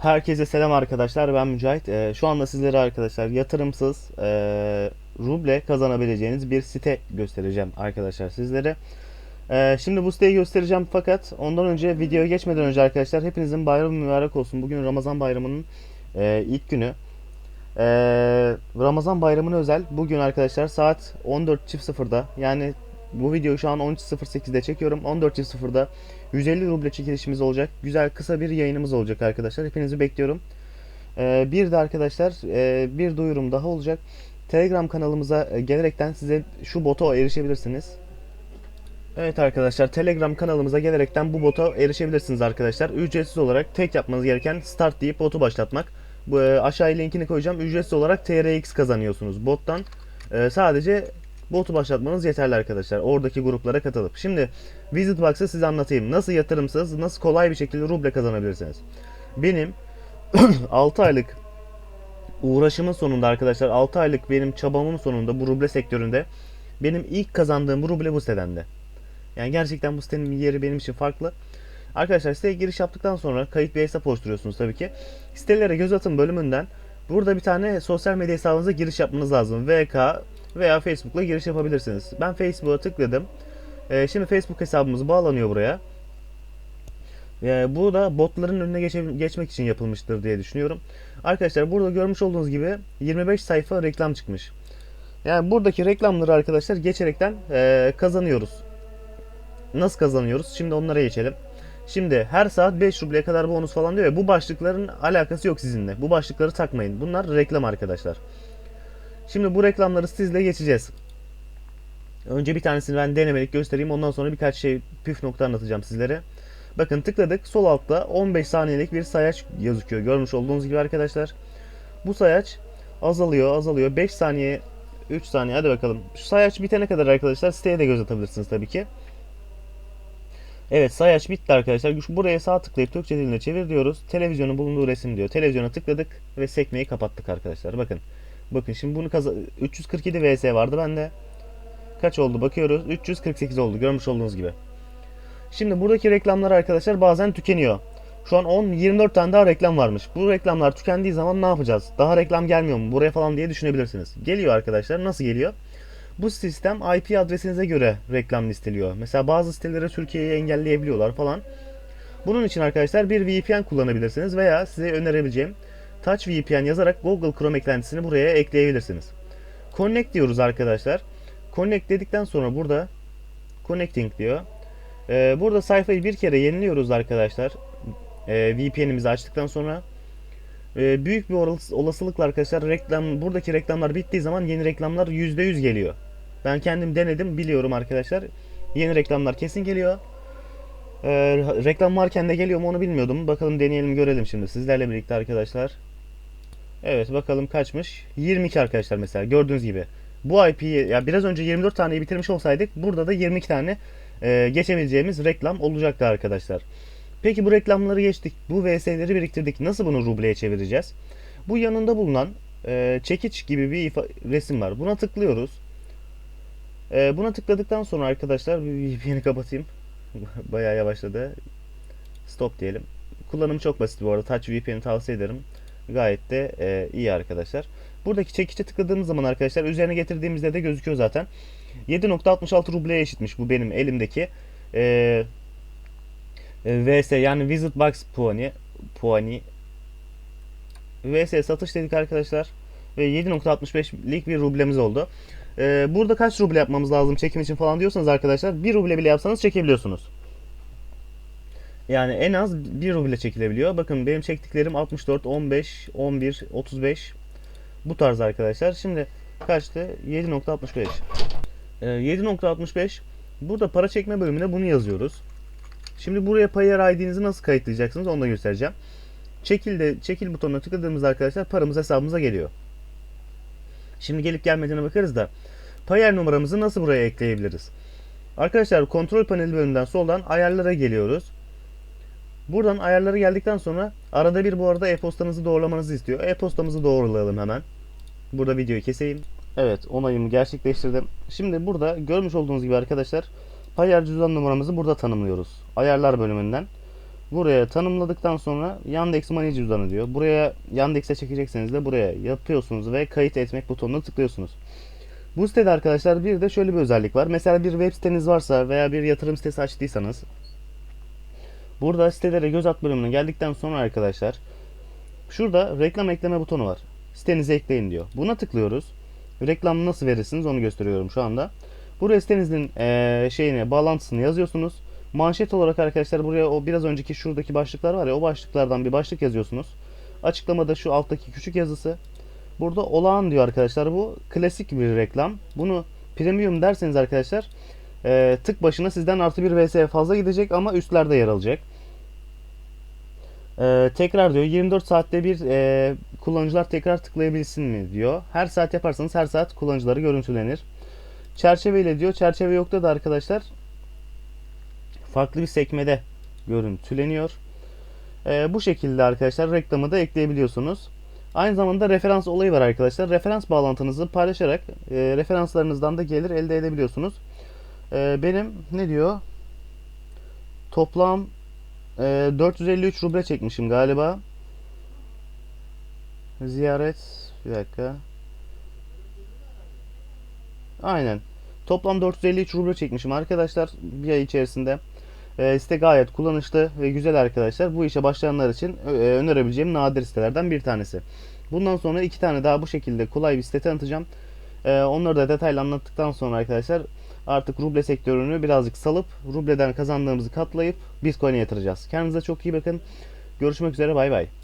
Herkese selam arkadaşlar ben Mücahit. Ee, şu anda sizlere arkadaşlar yatırımsız e, ruble kazanabileceğiniz bir site göstereceğim arkadaşlar sizlere. Ee, şimdi bu siteyi göstereceğim fakat ondan önce videoya geçmeden önce arkadaşlar hepinizin bayramı mübarek olsun. Bugün Ramazan bayramının e, ilk günü. Ee, Ramazan bayramına özel bugün arkadaşlar saat 14.00'da yani bu videoyu şu an 13.08'de çekiyorum. 14.00'da 150 ruble çekilişimiz olacak. Güzel kısa bir yayınımız olacak arkadaşlar. Hepinizi bekliyorum. Ee, bir de arkadaşlar e, bir duyurum daha olacak. Telegram kanalımıza e, gelerekten size şu bota erişebilirsiniz. Evet arkadaşlar Telegram kanalımıza gelerekten bu bota erişebilirsiniz arkadaşlar. Ücretsiz olarak tek yapmanız gereken start deyip botu başlatmak. Bu e, aşağıya linkini koyacağım. Ücretsiz olarak TRX kazanıyorsunuz bottan. E, sadece botu başlatmanız yeterli arkadaşlar. Oradaki gruplara katılıp. Şimdi Visit Box'ı size anlatayım. Nasıl yatırımsız, nasıl kolay bir şekilde ruble kazanabilirsiniz. Benim 6 aylık uğraşımın sonunda arkadaşlar 6 aylık benim çabamın sonunda bu ruble sektöründe benim ilk kazandığım bu ruble bu sitedendi. Yani gerçekten bu sitenin yeri benim için farklı. Arkadaşlar siteye giriş yaptıktan sonra kayıt bir hesap oluşturuyorsunuz tabii ki. Sitelere göz atın bölümünden burada bir tane sosyal medya hesabınıza giriş yapmanız lazım. VK veya Facebook'la giriş yapabilirsiniz. Ben Facebook'a tıkladım. Ee, şimdi Facebook hesabımız bağlanıyor buraya. Ee, bu da botların önüne geçmek için yapılmıştır diye düşünüyorum. Arkadaşlar burada görmüş olduğunuz gibi 25 sayfa reklam çıkmış. Yani buradaki reklamları arkadaşlar geçerekten ee, kazanıyoruz. Nasıl kazanıyoruz? Şimdi onlara geçelim. Şimdi her saat 5 rubleye kadar bonus falan diyor ya bu başlıkların alakası yok sizinle. Bu başlıkları takmayın. Bunlar reklam arkadaşlar. Şimdi bu reklamları sizle geçeceğiz. Önce bir tanesini ben denemelik göstereyim. Ondan sonra birkaç şey püf nokta anlatacağım sizlere. Bakın tıkladık. Sol altta 15 saniyelik bir sayaç gözüküyor. Görmüş olduğunuz gibi arkadaşlar. Bu sayaç azalıyor azalıyor. 5 saniye 3 saniye hadi bakalım. Şu sayaç bitene kadar arkadaşlar siteye de göz atabilirsiniz tabii ki. Evet sayaç bitti arkadaşlar. Buraya sağ tıklayıp Türkçe diline çevir diyoruz. Televizyonun bulunduğu resim diyor. Televizyona tıkladık ve sekmeyi kapattık arkadaşlar. Bakın. Bakın şimdi bunu kaza 347 VS vardı bende. Kaç oldu bakıyoruz. 348 oldu görmüş olduğunuz gibi. Şimdi buradaki reklamlar arkadaşlar bazen tükeniyor. Şu an 10 24 tane daha reklam varmış. Bu reklamlar tükendiği zaman ne yapacağız? Daha reklam gelmiyor mu buraya falan diye düşünebilirsiniz. Geliyor arkadaşlar. Nasıl geliyor? Bu sistem IP adresinize göre reklam listeliyor. Mesela bazı siteleri Türkiye'yi engelleyebiliyorlar falan. Bunun için arkadaşlar bir VPN kullanabilirsiniz veya size önerebileceğim Touch VPN yazarak Google Chrome eklentisini buraya ekleyebilirsiniz. Connect diyoruz arkadaşlar. Connect dedikten sonra burada Connecting diyor. Ee, burada sayfayı bir kere yeniliyoruz arkadaşlar. Ee, VPN'imizi açtıktan sonra Ee, büyük bir olas- olasılıkla arkadaşlar reklam buradaki reklamlar bittiği zaman yeni reklamlar %100 geliyor. Ben kendim denedim biliyorum arkadaşlar. Yeni reklamlar kesin geliyor. Ee, reklam varken de geliyor mu onu bilmiyordum. Bakalım deneyelim görelim şimdi sizlerle birlikte arkadaşlar. Evet bakalım kaçmış. 22 arkadaşlar mesela gördüğünüz gibi. Bu IP'yi ya biraz önce 24 taneyi bitirmiş olsaydık burada da 22 tane e, geçebileceğimiz reklam olacaktı arkadaşlar. Peki bu reklamları geçtik. Bu VS'leri biriktirdik. Nasıl bunu rubleye çevireceğiz? Bu yanında bulunan e, çekiç gibi bir resim var. Buna tıklıyoruz. E, buna tıkladıktan sonra arkadaşlar VPN'i kapatayım. Bayağı yavaşladı. Stop diyelim. Kullanımı çok basit bu arada. Touch VPN'i tavsiye ederim. Gayet de e, iyi arkadaşlar. Buradaki çekiçe tıkladığımız zaman arkadaşlar üzerine getirdiğimizde de gözüküyor zaten. 7.66 rubleye eşitmiş bu benim elimdeki. E, e, VS yani Visit Box puanı puanı VS satış dedik arkadaşlar ve 7.65'lik bir rublemiz oldu. E, burada kaç ruble yapmamız lazım çekim için falan diyorsanız arkadaşlar 1 ruble bile yapsanız çekebiliyorsunuz. Yani en az 1 ruble çekilebiliyor. Bakın benim çektiklerim 64, 15, 11, 35 bu tarz arkadaşlar. Şimdi kaçtı? 7.65. E, 7.65 Burada para çekme bölümüne bunu yazıyoruz. Şimdi buraya Payer ID'nizi nasıl kayıtlayacaksınız onu da göstereceğim. Çekil de çekil butonuna tıkladığımızda arkadaşlar paramız hesabımıza geliyor. Şimdi gelip gelmediğine bakarız da Payer numaramızı nasıl buraya ekleyebiliriz? Arkadaşlar kontrol paneli bölümünden soldan ayarlara geliyoruz. Buradan ayarlara geldikten sonra arada bir bu arada e-postanızı doğrulamanızı istiyor. E-postamızı doğrulayalım hemen. Burada videoyu keseyim. Evet onayımı gerçekleştirdim. Şimdi burada görmüş olduğunuz gibi arkadaşlar Payer cüzdan numaramızı burada tanımlıyoruz. Ayarlar bölümünden. Buraya tanımladıktan sonra Yandex Money cüzdanı diyor. Buraya Yandex'e çekecekseniz de buraya yapıyorsunuz ve kayıt etmek butonuna tıklıyorsunuz. Bu sitede arkadaşlar bir de şöyle bir özellik var. Mesela bir web siteniz varsa veya bir yatırım sitesi açtıysanız burada sitelere göz at bölümüne geldikten sonra arkadaşlar şurada reklam ekleme butonu var. Sitenize ekleyin diyor. Buna tıklıyoruz. Reklamı nasıl verirsiniz onu gösteriyorum şu anda. Buraya sitenizin eee şeyini, bağlantısını yazıyorsunuz. Manşet olarak arkadaşlar buraya o biraz önceki şuradaki başlıklar var ya o başlıklardan bir başlık yazıyorsunuz. Açıklamada şu alttaki küçük yazısı. Burada olağan diyor arkadaşlar bu klasik bir reklam. Bunu premium derseniz arkadaşlar eee, tık başına sizden artı bir VS fazla gidecek ama üstlerde yer alacak. Eee, tekrar diyor 24 saatte bir eee, kullanıcılar tekrar tıklayabilsin mi diyor. Her saat yaparsanız her saat kullanıcıları görüntülenir. Çerçeve ile diyor. Çerçeve yokta da arkadaşlar farklı bir sekmede görüntüleniyor. Eee, bu şekilde arkadaşlar reklamı da ekleyebiliyorsunuz. Aynı zamanda referans olayı var arkadaşlar. Referans bağlantınızı paylaşarak eee, referanslarınızdan da gelir elde edebiliyorsunuz. Eee, benim ne diyor? Toplam eee, 453 ruble çekmişim galiba. Ziyaret bir dakika. Aynen. Toplam 453 ruble çekmişim arkadaşlar bir ay içerisinde. Ee, site gayet kullanışlı ve güzel arkadaşlar. Bu işe başlayanlar için e, önerebileceğim nadir sitelerden bir tanesi. Bundan sonra iki tane daha bu şekilde kolay bir site tanıtacağım. Ee, onları da detaylı anlattıktan sonra arkadaşlar artık ruble sektörünü birazcık salıp rubleden kazandığımızı katlayıp Bitcoin'e yatıracağız. Kendinize çok iyi bakın. Görüşmek üzere bay bay.